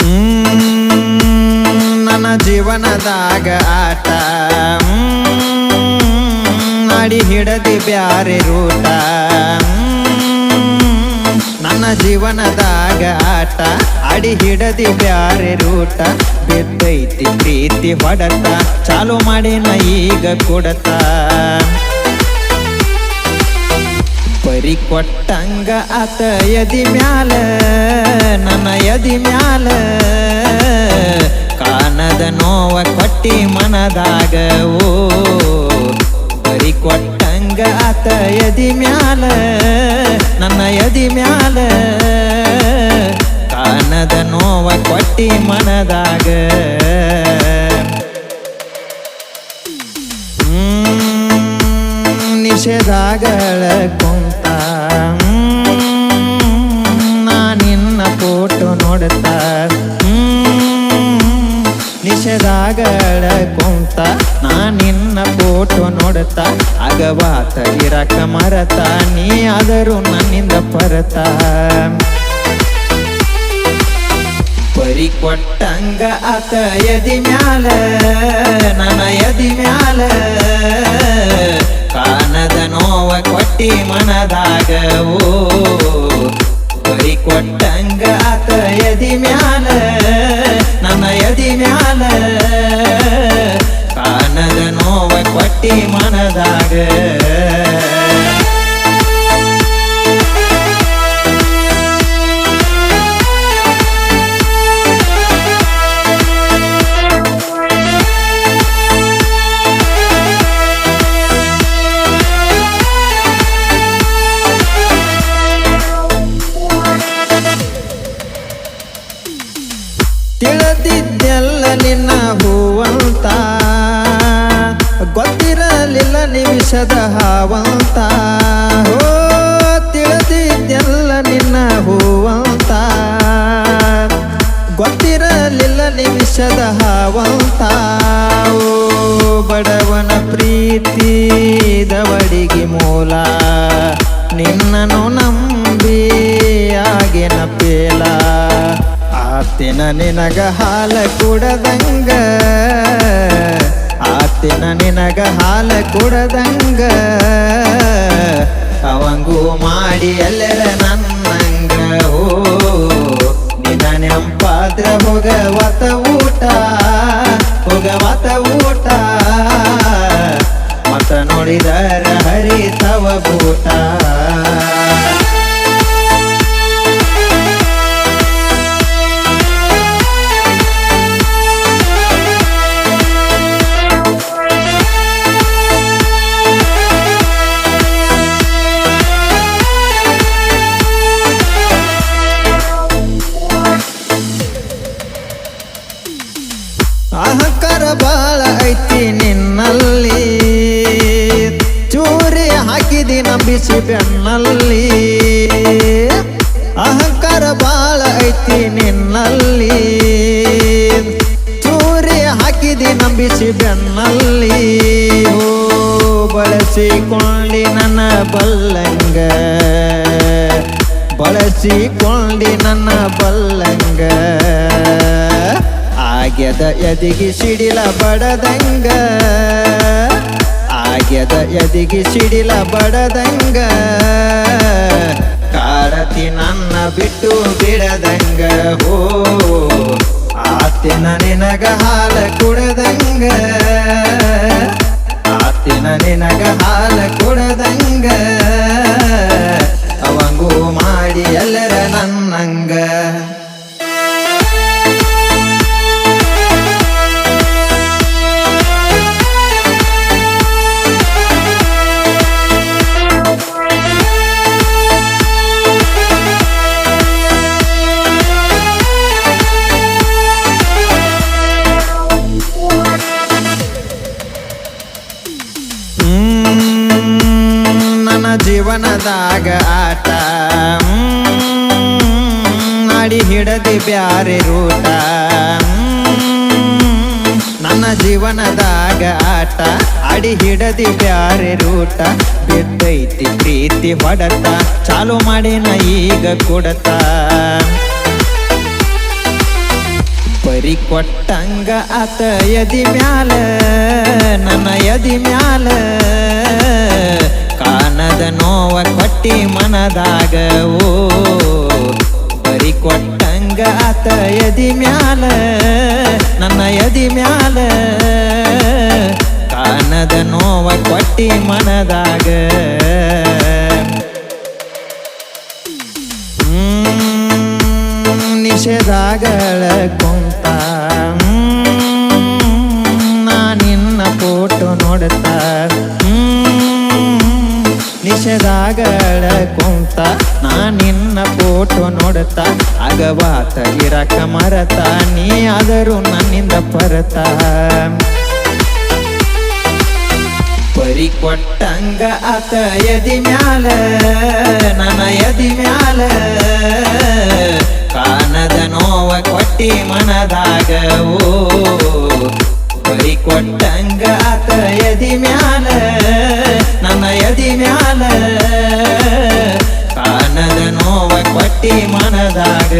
ಹ್ಮ್, ನನ್ನ ಜೀವನದಾಗ ಆಟ ಹ್ಮ್, ಮಾಡಿ ಹಿಡದಿ ಬ್ಯಾರೆ ರೂಟ. ನನ್ನ ಜೀವನದಾಗ ಆಟ ಅಡಿ ಹಿಡದಿ ಬ್ಯಾರೆ ರೂಟ. ಬಿದ್ದೈತಿ ಪ್ರೀತಿ ಹೊಡತ, ಚಾಲು ಮಾಡಿನ ಈಗ ಕೊಡತ. ಪರಿ ಕೊಟ್ಟಂಗ ಆತ ಎದಿ ಮ್ಯಾಲ, ನನ್ನ ಎದಿ ಮ್ಯಾಲ. ಕಾಣದ ನೋವ ಕೊಟ್ಟಿ ಮನದಾಗ, ಓ ಬರಿ ಆತ ಎದಿ ಮ್ಯಾಲ ನನ್ನ ಎದಿ ಮ್ಯಾಲ. ಕಾನದ ನೋವ ಕೊಟ್ಟಿ ಮನದಾಗ. ನಿಷೇಧಾಗಳ ಕುಂತ. ಹ್ಮ್, ನಾ ನಿನ್ನ ಫೋಟೋ ನೋಡುತ್ತ. ನಿಷೇಧಾಗಳ ಕುಂತ. ನಾ ನಿನ್ನ ಫೋಟೋ ನೋಡ್ತಾ, ಅಗವಾತ, ಇರಕ ಮರತ, ನೀ ಆದರೂ ನನ್ನಿಂದ ಪರತ. ಪರಿ ಕೊಟ್ಟಂಗ ಆತ ಎದಿ ಮ್ಯಾಲ, ನನ್ನ ಎದಿ ಮ್ಯಾಲ. ಕಾಣದ ನೋವ ಕೊಟ್ಟಿ ಮನದಾಗ, ಓ. ಪರಿ ಕೊಟ್ಟಂಗ ಆತ ಎದಿ ಮ್ಯಾಲ, ನನ್ನ ಎದಿ ಮ್ಯಾಲ. ಕಾಣದ ನೋವ ಕೊಟ್ಟಿ ಮನದಾಗ. ತಿಳಿದಿದ್ದೆಲ್ಲ ನಿನ್ನ ಹೂವಂತ. ಗೊತ್ತಿರಲಿಲ್ಲ ನಿಮಿಷದ ಹಾವಂತ. ಹೋ, ತಿಳಿದಿದ್ದೆಲ್ಲ ನಿನ್ನ ಹೂವಂತ. ಗೊತ್ತಿರಲಿಲ್ಲ ನಿಮಿಷದ ಹಾವಂತ. ಓ, ಬಡವನ ಪ್ರೀತಿ ದವಡಿಗೆ ಮೂಲ. ನಿನ್ನನು ನಂಬಿ ಆಗಿನ ಪೇಲ. ಆತಿನ ನಿನಗ ಹಾಲ ಕುಡದಂಗ. ಆತಿನ ನಿನಗ ಹಾಲ ಕೊಡದಂಗ. ಅವಂಗೂ ಮಾಡಿ ಎಲ್ಲರ ನನ್ನಂಗ. ಓ, ನಿನ್ನ ನೆಂಪಾದ್ರ ಹೋಗವತ ಊಟ ಹೋಗವತ ಊಟ. ಮತ ನೋಡಿದರ ಹರಿತವ ಬೂಟ. ಬಾಳ ಐತಿ ನಿನ್ನಲ್ಲಿ. ಚೂರಿ ಹಾಕಿದಿ ನಂಬಿಸಿ ಬೆನ್ನಲ್ಲಿ. ಅಹಂಕಾರ ಬಾಳ ಐತಿ ನಿನ್ನಲ್ಲಿ. ಚೂರಿ ಹಾಕಿದಿ ನಂಬಿಸಿ ಬೆನ್ನಲ್ಲಿ. ಓ ಬಳಸಿಕೊಂಡಿ ನನ್ನ ಬಲ್ಲಂಗ. ಬಳಸಿಕೊಂಡಿ ನನ್ನ ಬಲ್ಲಂಗ. ಆಗ್ಯದ ಎದಿಗಿ ಸಿಡಿಲ ಬಡದಂಗ. ಆಗ್ಯದ ಎದಿಗಿ ಸಿಡಿಲ ಬಡದಂಗ. ಕಾಡತಿ ನನ್ನ ಬಿಟ್ಟು ಬಿಡದಂಗ. ಹೋ, ಆತಿನ ನಿನಗ ಹಾಲ ಕುಡದಂಗ. ಆತಿನ ನಿನಗ ಹಾಲ ಕುಡದಂಗ. ಜೀವನದಾಗ ಆಟ. ಅಡಿ ಹಿಡದಿ ಬ್ಯಾರೆ ರೂಟ. ನನ್ನ ಜೀವನದಾಗ ಆಟ. ಅಡಿ ಹಿಡದಿ ಬ್ಯಾರೆ ರೂಟ. ಬಿದ್ದೈತಿ ಪ್ರೀತಿ ಹೊಡತ. ಚಾಲು ಮಾಡಿನ ಈಗ ಕೊಡತ. ಬರಿ ಕೊಟ್ಟಂಗ ಆತ ಎದಿ ಮ್ಯಾಲ, ನನ್ನ ಎದಿ ಮ್ಯಾಲ. ಕಾಣದ ನೋವ ಕೊಟ್ಟಿ ಮನದಾಗ ಓ ಬರಿ ಕೊಟ್ಟಂಗ ಆತ ಎದಿ ಮ್ಯಾಲ, ನನ್ನ ಎದಿ ಮ್ಯಾಲ. ಕಾಣದ ನೋವ ಕೊಟ್ಟಿ ಮನದಾಗ. ನಿಷೇಧಾಗಳ ಕುಂತ ನಿಷೇಧಾಗಳ ಕುಂತ ನಾ ನಿನ್ನ ಫೋಟೋ ನೋಡ್ತಾ ಅಗವಾತ ಇರಕ ಮರತ ನೀ ಆದರೂ ನನ್ನಿಂದ ಪರತ ಪರಿ ಕೊಟ್ಟಂಗ ಆತ ಎದಿ ಮ್ಯಾಲ ನನ್ನ ಎದಿ ಮ್ಯಾಲ ಕಾಣದ ನೋವ ಕೊಟ್ಟಿ ಮನದಾಗ ಓ ಪರಿ ಕೊಟ್ಟಂಗ ಆತ ಎದಿ ಮ್ಯಾಲ ನನ್ನ ಎದಿ ಮ್ಯಾಲ ಕಾಣದ ನೋವ ಕೊಟ್ಟಿ ಮನದಾಗ